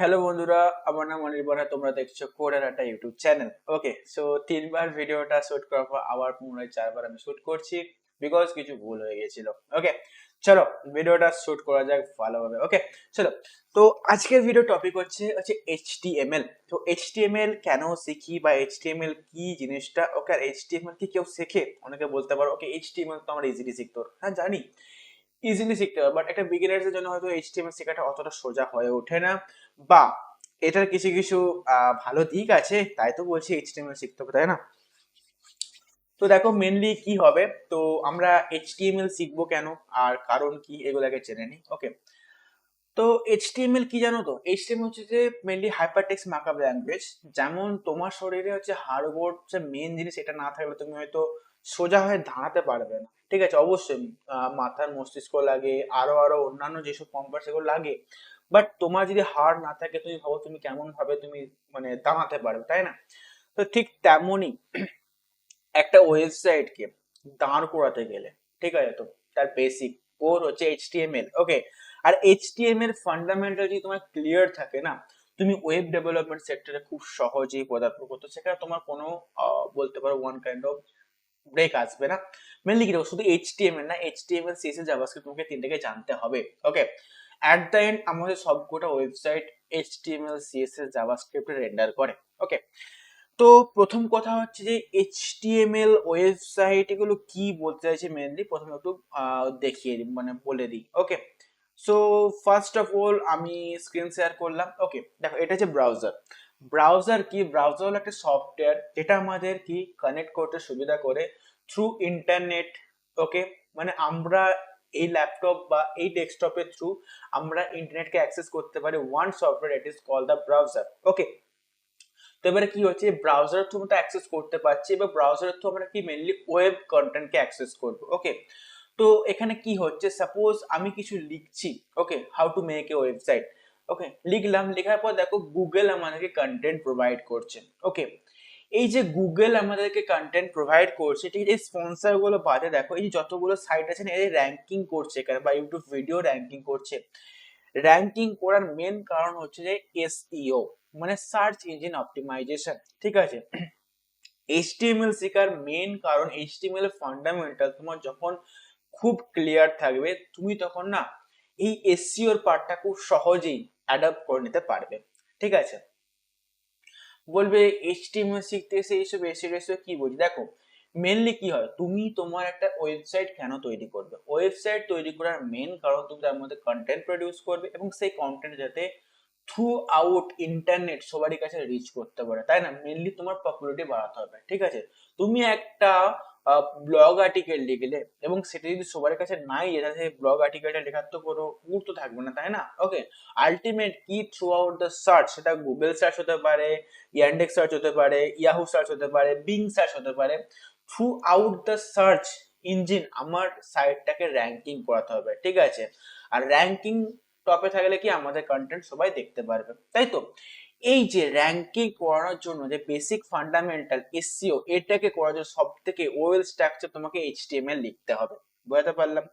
Hello বন্ধুরা, আমার নাম অনিল বরা তোমরা দেখছ কোডের একটা ইউটিউব চ্যানেল। ওকে সো তিনবার ভিডিওটা শুট করার পর আবার পুনরায় চারবার আমি শুট করছি বিকজ কিছু ভুল হয়ে গেছিল। ওকে চলো ভিডিওটা শুট করা যাক ভালোভাবে। ওকে চলো, তো আজকের ভিডিও টপিক হচ্ছে হচ্ছে এইচটিএমএল তো এইচটিএমএল কেন শিখি বা এইচটিএমএল কি জিনিসটা? ওকে আর এইচটিএমএল কি কেউ শেখে? অনেকে বলতে পারো ওকে এইচটিএমএল তো আমরা ইজিলি শিখতে হ্যাঁ জানি। ইজিলি শিখতে পারো বাট একটা বিগিনার্সের জন্য হয়তো এইচটিএমএল শেখাটা অতটা সোজা হয়ে ওঠে না। বা এটার কিছু কিছু ভালো দিক আছে, তাই তো বলছি এইচটিএমএল শিখতে হবে, তাই না? তো দেখো মেনলি কি হবে? তো আমরা এইচটিএমএল শিখব কেন? আর কারণ কি? এগুলোকে জেনে নিই ওকে তো এইচটিএমএল কি জানো তো? এইচটিএমএল হচ্ছে যে মেনলি হাইপারটেক্সট মার্কআপ ল্যাঙ্গুয়েজ যেমন তোমার শরীরে হচ্ছে হাড়গোড় যে মেন জিনিস এটা না থাকলে তুমি হয়তো সোজা হয়ে দাঁড়াতে পারবে না, ঠিক আছে? অবশ্যই মাথার মস্তিষ্ক লাগে, আরও আরও অন্যান্য যেসব কম্পাস সেগুলো লাগে বাট তোমার যদি হাড় না থাকে তুমি ভাবো তুমি কেমন ভাবে তুমি মানে দাঁড়াতে পারবে, তাই না? তো ঠিক তেমনই একটা ওয়েবসাইটকে দাঁড় করাতে গেলে, ঠিক আছে তো? তার বেসিক কোর হচ্ছে এইচটিএমএল ওকে আর এইচটিএমএল ফান্ডামেন্টাল যদি তোমার ক্লিয়ার থাকে না, তুমি ওয়েব ডেভেলপমেন্ট সেক্টরে খুব সহজেই পদার্পণ করতে সেখানে তোমার কোনো বলতে পারো ওয়ান কাইন্ড অফ ব্রেক আসবে না। মেনলি কি শুধু এইচটিএমএল না এইচটিএমএল সিএসএস জাভাস্ক্রিপ্ট তোমাকে তিনটাকে জানতে হবে ওকে অ্যাট দ্য এন্ড আমাদের সবকটা ওয়েবসাইট এইচটিএমএল সিএসএস জাভাস্ক্রিপ্টে রেন্ডার করে। ওকে তো প্রথম কথা হচ্ছে যে এইচটিএমএল ওয়েবসাইট এগুলো কি বলতে চাইছে মেনলি প্রথমে একটু দেখিয়ে দিই মানে বলে দিই। Okay so first of all আমি স্ক্রিন শেয়ার করলাম। ওকে দেখো, এটা হচ্ছে ব্রাউজার ব্রাউজার কি? ব্রাউজার হলো একটা সফটওয়্যার যেটা আমাদের কি? কানেক্ট করতে সুবিধা করে থ্রু ইন্টারনেট ওকে মানে আমরা এই ল্যাপটপ বা এই ডেস্কটপের থ্রু আমরা ইন্টারনেটকে অ্যাক্সেস করতে পারি one software it is call the browser okay তো এবারে কি হচ্ছে? ব্রাউজার থ্রু আমরা অ্যাক্সেস করতে পারছি এবং ব্রাউজারের থ্রু আমরা কি মেনলি ওয়েব কন্টেন্টকে অ্যাক্সেস করব ওকে তো এখানে কি হচ্ছে? সাপোজ আমি কিছু লিখছি okay how to make a website okay লিখলাম, লেখার পর দেখো গুগল আমাদেরকে কন্টেন্ট প্রোভাইড করছে ওকে এই যে গুগল আমাদেরকে কন্টেন্ট প্রোভাইড করছে, ঠিক এই স্পন্সরগুলো বাদে দেখো, এই যতগুলো সাইট আছে না, এদের র্যাঙ্কিং করছে এখানে, বা ইউটিউব ভিডিও র্যাঙ্কিং করছে। র্যাঙ্কিং করার মেন কারণ হচ্ছে যে এসইও মানে সার্চ ইঞ্জিন অপটিমাইজেশন ঠিক আছে? এইচটিএমএল শেখার মেন কারণ এইচটিএমএল এর ফান্ডামেন্টাল তোমার যখন খুব ক্লিয়ার থাকবে, তুমি তখন না, এই এসসিওর পার্টটা খুব সহজেই অ্যাডাপ্ট করে নিতে পারবে, ঠিক আছে? বলবে এইচটিএমএল শিখতে এসে এইসব এসে এসে কি বলছি? দেখো মেনলি কি হয়? তুমি তোমার একটা ওয়েবসাইট কেন তৈরি করবে? ওয়েবসাইট তৈরি করার মেন কারণ তুমি তার মধ্যে কন্টেন্ট প্রডিউস করবে এবং সেই কন্টেন্ট যাতে থ্রু আউট ইন্টারনেট সবারই কাছে রিচ করতে পারে। তাই না? মেনলি তোমার পপুলারিটি বাড়াতে হবে। ঠিক আছে? তুমি একটা ব্লগ আর্টিকেল লিখলে এবং সেটা যদি সবার কাছে নাই যেটা সেই ব্লগ আর্টিকেলটা লেখার তো কোনো গুরুত্ব থাকবে না, তাই না? ওকে আলটিমেট কি থ্রু আউট দ্য সার্চ সেটা গুগল সার্চ হতে পারে ইয়ান্ডেক্স সার্চ হতে পারে ইয়াহু সার্চ হতে পারে বিং সার্চ হতে পারে। Throughout the search engine আমার সাইটটাকে র্যাঙ্কিং করাতে হবে, ঠিক আছে? আর র্যাঙ্কিং টপে থাকলে কি আমাদের কন্টেন্ট সবাই দেখতে পারবে, তাই তো? এই যে র্যাঙ্কিং করার জন্য যে বেসিক ফান্ডামেন্টাল এসসিও এটাকে করার জন্য সব থেকে ওয়েল স্ট্রাকচার তোমাকে এইচটিএমএল লিখতে হবে। বুঝতে পারলাম?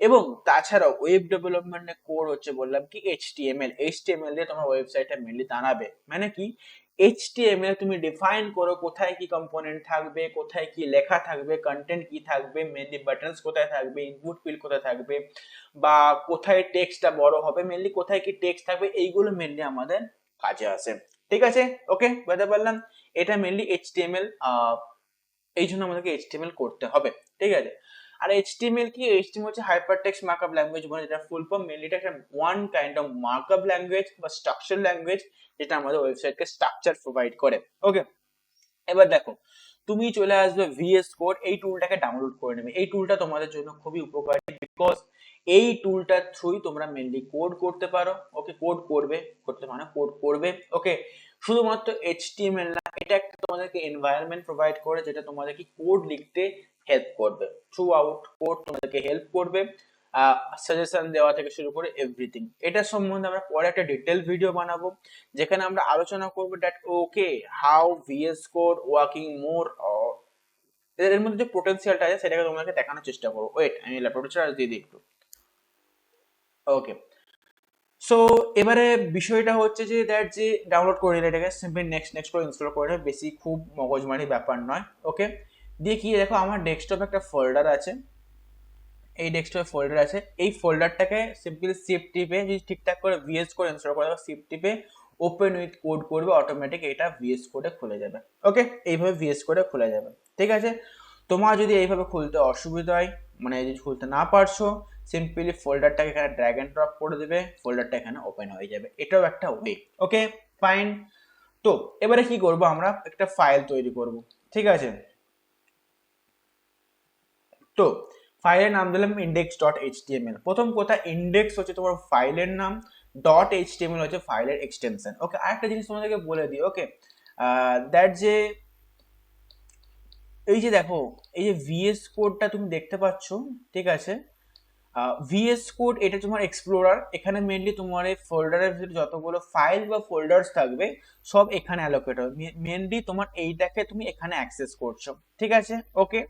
এবং তাছাড়াও ওয়েব ডেভেলপমেন্টের কোর হচ্ছে বললাম কি এইচটিএমএল এইচটিএমএল দিয়ে তোমার ওয়েবসাইটটা মেনলি দাঁড়াবে মানে কি? এইচটিএমএল তুমি ডিফাইন করো কোথায় কি কম্পোনেন্ট থাকবে, কোথায় কি লেখা থাকবে কন্টেন্ট কি থাকবে মেনলি বাটনস কোথায় থাকবে ইনপুট ফিল্ড কোথায় থাকবে, বা কোথায় টেক্সটটা বড় হবে মেনলি কোথায় কি টেক্সট থাকবে, এইগুলো মেনলি আমাদের কাজে আসে। ঠিক আছে? ওকে বুঝতে পারলাম এটা মেনলি এইচটিএমএল এই জন্য আমাদেরকে এইচটিএমএল করতে হবে। ঠিক আছে? আর এইচটিএমএল কি? এইচটিএমএল হচ্ছে হাইপারটেক্সট মার্কআপ ল্যাঙ্গুয়েজ বলে, যেটা ফুল ফর্ম মেনলি এটা একটা one kind of markup language বা স্ট্রাকচার ল্যাঙ্গুয়েজ যেটা আমাদের ওয়েবসাইটকে স্ট্রাকচার প্রোভাইড করে। ওকে এবার দেখো, তুমি চলে আসবে ভিএস কোড এই টুলটাকে ডাউনলোড করে নেবে। এই টুলটা তোমাদের জন্য খুবই উপকারী বিকজ এই টুলটার থ্রুই তোমরা মেনলি কোড করতে পারো। ওকে কোড করবে, করতে মানে কোড করবে। ওকে শুধুমাত্র এইচটিএমএল না, এটা একটা তোমাদেরকে এনভায়রনমেন্ট প্রোভাইড করে যেটা তোমাদেরকে কোড লিখতে হেল্প করবে। থ্রু আউট কোড তোমাদেরকে হেল্প করবে সাজেশন দেওয়া থেকে শুরু করে এভরিথিং এটা সম্বন্ধে আমরা পরে একটা ডিটেল ভিডিও বানাবো, যেখানে আমরা আলোচনা করব that okay how VS code working more এর মধ্যে যে পোটেনশিয়ালটা আছে, সেটাকে তোমাকে দেখানোর চেষ্টা করব। ওয়েট আমি ল্যাপটপটা চার্জ দিয়ে দিই একটু। ওকে সো এবারে বিষয়টা হচ্ছে যে দ্যাট যে ডাউনলোড করে নিলে, এটাকে সিম্পলি নেক্সট নেক্সট করে ইনস্টল করে নেবে বেশি খুব মগজমারি ব্যাপার নয় ওকে দিয়ে কি, দেখো আমার ডেস্কটপে একটা ফোল্ডার আছে। এই ডেস্কটপে ফোল্ডার আছে। এই ফোল্ডারটাকে সিম্পলি শিফট টিপে যদি ঠিকঠাক করে ভিএস করে ইনস্টল করে দেবো শিফট টিপে ওপেন উইথ কোড করবে অটোমেটিক এটা ভিএস কোডে খুলে যাবে ওকে এইভাবে ভিএস কোডে খুলে যাবে, ঠিক আছে? তোমার যদি এইভাবে খুলতে অসুবিধা হয় মানে যদি খুলতে না পারছ সিম্পলি ফোল্ডারটাকে এখানে ড্র্যাগ অ্যান্ড ড্রপ করে দেবে ফোল্ডারটা এখানে ওপেন হয়ে যাবে। এটাও একটা ওয়ে ওকে ফাইন তো, এবারে কি করব আমরা? একটা ফাইল তৈরি করব, ঠিক আছে? তো ফাইলের নাম দিলাম ইন্ডেক্স ডট এইচটিএমএল প্রথম কথা ইন্ডেক্স হচ্ছে তোমার ফাইলের নাম ডট এইচটিএমএল হচ্ছে ফাইলের এক্সটেনশন ওকে আরেকটা জিনিস তোমাদেরকে বলে দিই ওকে দ্যাট যে, এই যে দেখো, এই যে ভিএস কোডটা তুমি দেখতে পাচ্ছ, ঠিক আছে? ভিএস কোড এটা তোমার এক্সপ্লোরার এখানে মেনলি তোমার এই ফোল্ডারের ভিতরে যতগুলো ফাইল বা ফোল্ডার্স থাকবে, সব এখানে অ্যালোকেট হবে। মেনলি তোমার এইটাকে তুমি এখানে অ্যাক্সেস করছ। ঠিক আছে? ওকে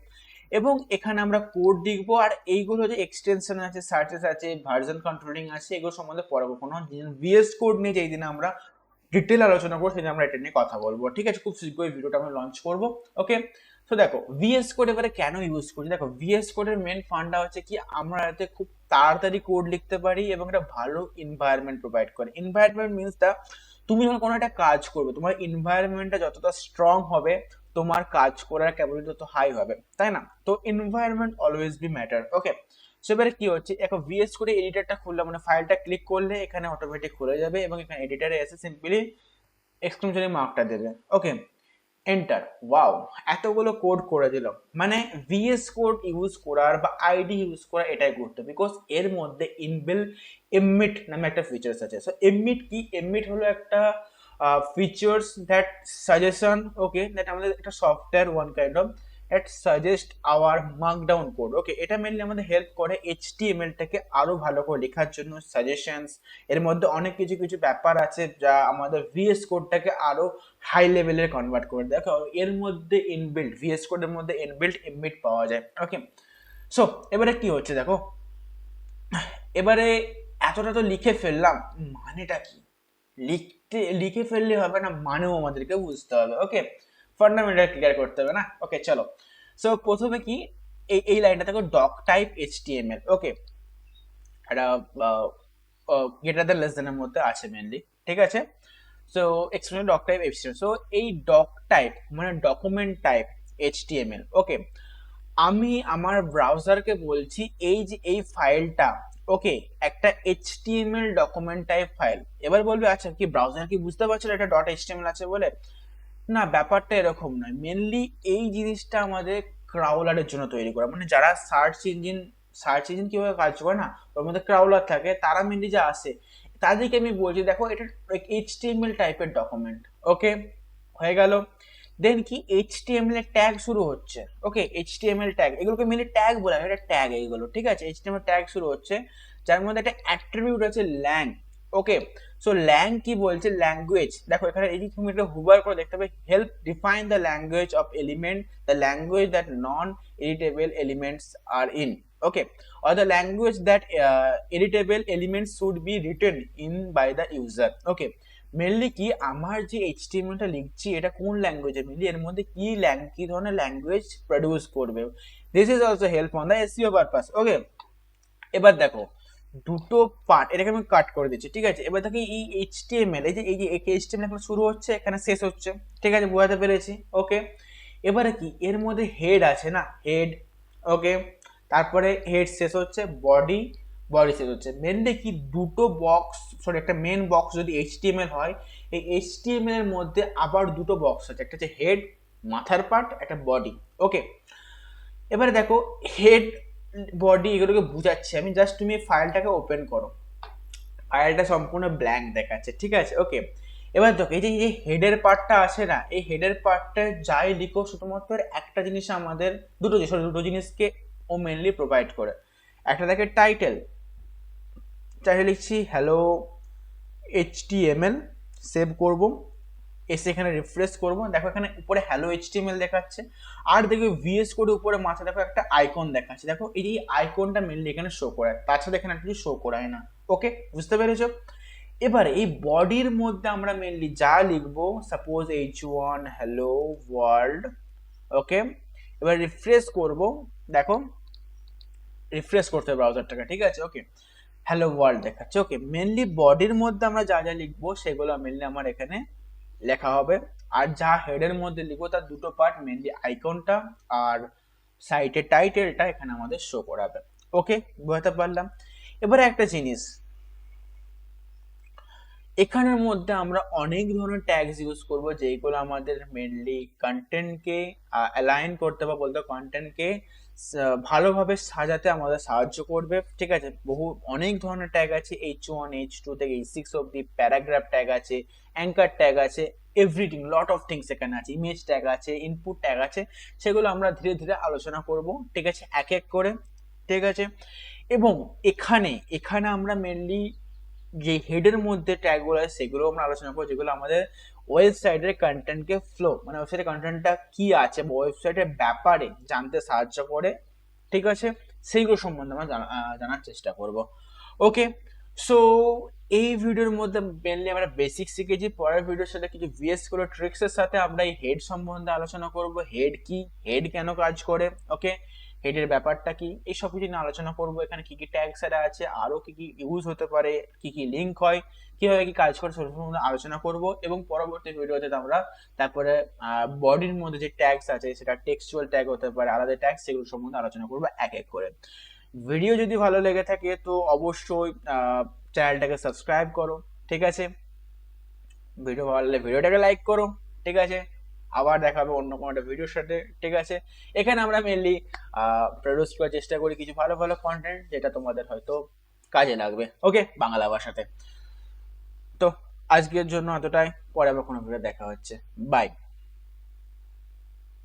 এবং এখানে আমরা কোড দেখব, আর এইগুলো যে এক্সটেনশন আছে সার্চেস আছে ভার্জন কন্ট্রোলিং আছে, এগুলো সম্বন্ধে পরে কখনো ভিএস কোড নিয়ে যেই দিন আমরা ডিটেল আলোচনা করব সেদিন আমরা এটা নিয়ে কথা বলব। ঠিক আছে? খুব শীঘ্রই ভিডিওটা আমরা লঞ্চ করব। ওকে তো দেখো ভিএস কোড এবারে কেন ইউজ করছি? দেখো ভিএস কোডের মেন ফান্ডা হচ্ছে কি, আমরা এতে খুব তাড়াতাড়ি কোড লিখতে পারি এবং একটা ভালো এনভায়রনমেন্ট প্রোভাইড করে। এনভায়রনমেন্ট মিনস দা তুমি যখন কোনো একটা কাজ করবে, তোমার এনভায়রনমেন্টটা যতটা স্ট্রং হবে, তোমার কাজ করার ক্যাপাবিলিটি তত হাই হবে, তাই না? তো environment always be matter okay so এবারে কি হচ্ছে, এখন ভিএস করে এডিটারটা খুললে মানে ফাইলটা ক্লিক করলে এখানে অটোমেটিক খুলে যাবে এবং এখানে এডিটারে এসে সিম্পলি এক্সক্লেমেশনের মার্কটা দেবে ওকে এন্টার ওয়াও এতগুলো কোড করে দিল। মানে ভিএস কোড ইউজ করার বা আইডি ইউজ করা এটাই গুরুত্ব। বিকজ এর মধ্যে ইনবিল এমিট নামে একটা ফিচার্স আছে। সো এমিট কি? এমিট হলো একটা features that suggestion okay that আমাদের একটা software one kind of that suggest our markdown code okay এটা মেনলি আমাদের হেল্প করে এইচ এইচটিএমএলটাকে আরও ভালো করে লেখার জন্য সাজেশনস এর মধ্যে অনেক কিছু কিছু ব্যাপার আছে যা আমাদের ভিএস কোডটাকে আরও হাই লেভেলের কনভার্ট করে দেখো এর মধ্যে ইনবিল্ড ভিএস কোডের মধ্যে ইনবিল্ড এমিট পাওয়া যায়। ওকে সো এবারে কি হচ্ছে দেখো? এবারে এতটা তো লিখে ফেললাম, মানেটা কি? লিখতে, লিখে ফেললে হবে না, মানেও আমাদেরকে বুঝতে হবে। ওকে ফান্ডামেন্টাল ক্লিয়ার করতে হবে না? ওকে চলো। সো প্রথমে কি? এই এই লাইনটা দেখো ডক টাইপ এইচটিএমএল ওকে এটা গ্রেটার দ্যান লেস মধ্যে আছে মেনলি ঠিক আছে? So explain doc type HTML so এই ডক টাইপ মানে ডকুমেন্ট টাইপ এইচটিএমএল ওকে আমি আমার ব্রাউজারকে বলছি, এই যে, এই ফাইলটা ওকে একটা এইচটিএমএল ডকুমেন্ট টাইপ ফাইল এবার বলবে আচ্ছা কি ব্রাউজার কি বুঝতে পারছিল এটা ডট এইচটিএমএল আছে বলে? না, ব্যাপারটা এরকম নয়। মেনলি এই জিনিসটা আমাদের ক্রাউলারের জন্য তৈরি করা। মানে যারা সার্চ ইঞ্জিন সার্চ ইঞ্জিন কীভাবে কাজ করে না, ওর মধ্যে ক্রাউলার থাকে, তারা মেনলি যা আসে, তাদেরকে আমি বলছি, দেখো, এটা এইচ এইচটিএমএল টাইপের ডকুমেন্ট ওকে হয়ে গেল। দেন কি? এইচটিএমএল এর ট্যাগ শুরু হচ্ছে ওকে এইচ এইচটিএমএল ট্যাগ এগুলোকে মেনলি ট্যাগ বলা হয়, এটা ট্যাগ এইগুলো, ঠিক আছে? এইচ এইচটিএমএল ট্যাগ শুরু হচ্ছে, যার মধ্যে একটা অ্যাট্রিবিউট আছে ল্যাং ওকে সো ল্যাং কি বলছে? ল্যাঙ্গুয়েজ দেখো এখানে এই তুমি একটা হুবার করে দেখতে পাবে help define the language of element the language that non editable elements are in okay or the language that uh, elements should be be in by the user okay mainly কি? আমার যে এইচটিএমএলটা লিখছি এটা কোন ল্যাঙ্গুয়েজে মেনলি এর মধ্যে কি ল্যাং কি ধরনের ল্যাঙ্গুয়েজ প্রডিউস করবে? This is also help on the SEO purpose okay এবার দেখো দুটো পার্ট এটাকে আমি কাট করে দিচ্ছি, ঠিক আছে? এবার দেখি এই এইচটিএমএল এই যে এই যে এইচটিএমএল এখানে শুরু হচ্ছে, এখানে শেষ হচ্ছে, ঠিক আছে? বোঝাতে পেরেছি? ওকে এবারে কি? এর মধ্যে হেড আছে না? হেড ওকে তারপরে হেড শেষ হচ্ছে বডি বডি শেষ হচ্ছে। মেনলি কি দুটো বক্স সরি একটা মেন বক্স যদি এইচটিএমএল হয়, এই এইচটিএমএল এর মধ্যে আবার দুটো বক্স আছে। একটা হচ্ছে হেড মাথার পার্ট একটা বডি ওকে এবারে দেখো হেড বডি এগুলোকে বুঝাচ্ছি। আমি জাস্ট তুমি ফাইলটাকে ওপেন করো। ফাইলটা সম্পূর্ণ ব্ল্যাঙ্ক দেখাচ্ছে, ঠিক আছে? ওকে এবার দেখো, এই যে, এই হেডের পার্টটা আছে না, এই হেডের পার্টটা যাই লিখো, শুধুমাত্র একটা জিনিস আমাদের, দুটো জিনিস দুটো জিনিসকে ও মেনলি প্রোভাইড করে। একটা দেখে টাইটেল টাইটেল লিখছি হ্যালো এইচটিএমএল সেভ করব। এসে এখানে রিফ্রেশ করব। দেখো এখানে উপরে হ্যালো এইচটিএমএল দেখাচ্ছে। আর দেখবে ভিএস কোডে উপরে মাথা দেখো একটা আইকন দেখাচ্ছে। দেখো এই আইকনটা মেনলি এখানে শো করায়। তাছাড়া এখানে কিছু শো করায় না। ওকে বুঝতে পেরেছ? এবারে এই বডির মধ্যে আমরা মেনলি যা লিখব suppose H one hello world okay এবার রিফ্রেশ করব। দেখো রিফ্রেশ করতে হবে ব্রাউজারটাকে ঠিক আছে? ওকে হ্যালো ওয়ার্ল্ড দেখাচ্ছে। ওকে মেনলি বডির মধ্যে আমরা যা যা লিখব, সেগুলো মেনলি আমার এখানে লেখা হবে। আর যা হেডের মধ্যে লিখব, তার দুটো পার্ট মেনলি আইকনটা আর সাইটের টাইটেলটা এখানে আমাদের শো করাবে। ওকে বোঝাতে পারলাম? এবারে একটা জিনিস এখানের মধ্যে আমরা অনেক ধরনের ট্যাগস ইউজ করব যেগুলো আমাদের মেনলি কন্টেন্টকে অ্যালাইন করতে বা বলতে কন্টেন্টকে ভালোভাবে সাজাতে আমাদের সাহায্য করবে। ঠিক আছে? বহু, অনেক ধরনের ট্যাগ আছে এইচ ওয়ান এইচ টু থেকে এইচ সিক্স অব্দি প্যারাগ্রাফ ট্যাগ আছে অ্যাঙ্কার ট্যাগ আছে এভরিথিং লট অফ থিংস এখানে আছে ইমেজ ট্যাগ আছে ইনপুট ট্যাগ আছে, সেগুলো আমরা ধীরে ধীরে আলোচনা করব। ঠিক আছে? এক এক করে। ঠিক আছে? এবং এখানে এখানে আমরা মেনলি যে হেডের মধ্যে ট্যাগগুলো আছে, সেগুলো আমরা আলোচনা করব, যেগুলো আমাদের ওয়েবসাইটের কন্টেন্টকে ফ্লো মানে ওয়েবসাইটের কন্টেন্টটা কি আছে, বা ওয়েবসাইটের ব্যাপারে জানতে সাহায্য করে, ঠিক আছে? সেইগুলো সম্বন্ধে আমরা জানার চেষ্টা করব। ওকে সো এই ভিডিওর মধ্যে মেনলি আমরা বেসিক শিখেছি। পরের ভিডিওর সাথে কিছু ভিএস করে ট্রিক্সের সাথে আমরা এই হেড সম্বন্ধে আলোচনা করব। হেড কি? হেড কেন কাজ করে? ওকে হেডের ব্যাপারটা কি? এই সব কিছু নিয়ে আলোচনা করব। এখানে কি কি ট্যাগস এরা আছে? আরও কি কি ইউজ হতে পারে? কি কি লিঙ্ক হয়? কীভাবে কি কাজ করে? সম্বন্ধে আলোচনা করব এবং পরবর্তী ভিডিওতে আমরা তারপরে বডির মধ্যে যে ট্যাগস আছে, সেটা টেক্সচুয়াল ট্যাগ হতে পারে, আলাদা ট্যাগ সেগুলো সম্বন্ধে আলোচনা করব এক এক করে। ভিডিও যদি ভালো লেগে থাকে, তো অবশ্যই চ্যানেলটাকে সাবস্ক্রাইব করো, ঠিক আছে? ভিডিও ভালো লাগলে ভিডিওটাকে লাইক করো, ঠিক আছে? আবার দেখা হবে অন্য কোনো একটা ভিডিওর সাথে, ঠিক আছে? এখানে আমরা মেনলি প্রডিউস করার চেষ্টা করি কিছু ভালো ভালো কন্টেন্ট যেটা তোমাদের হয়তো কাজে লাগবে ওকে বাংলা ভাষাতে। তো আজকের জন্য এতটাই। পরে আবার কোনো ভিডিও দেখা হচ্ছে। বাই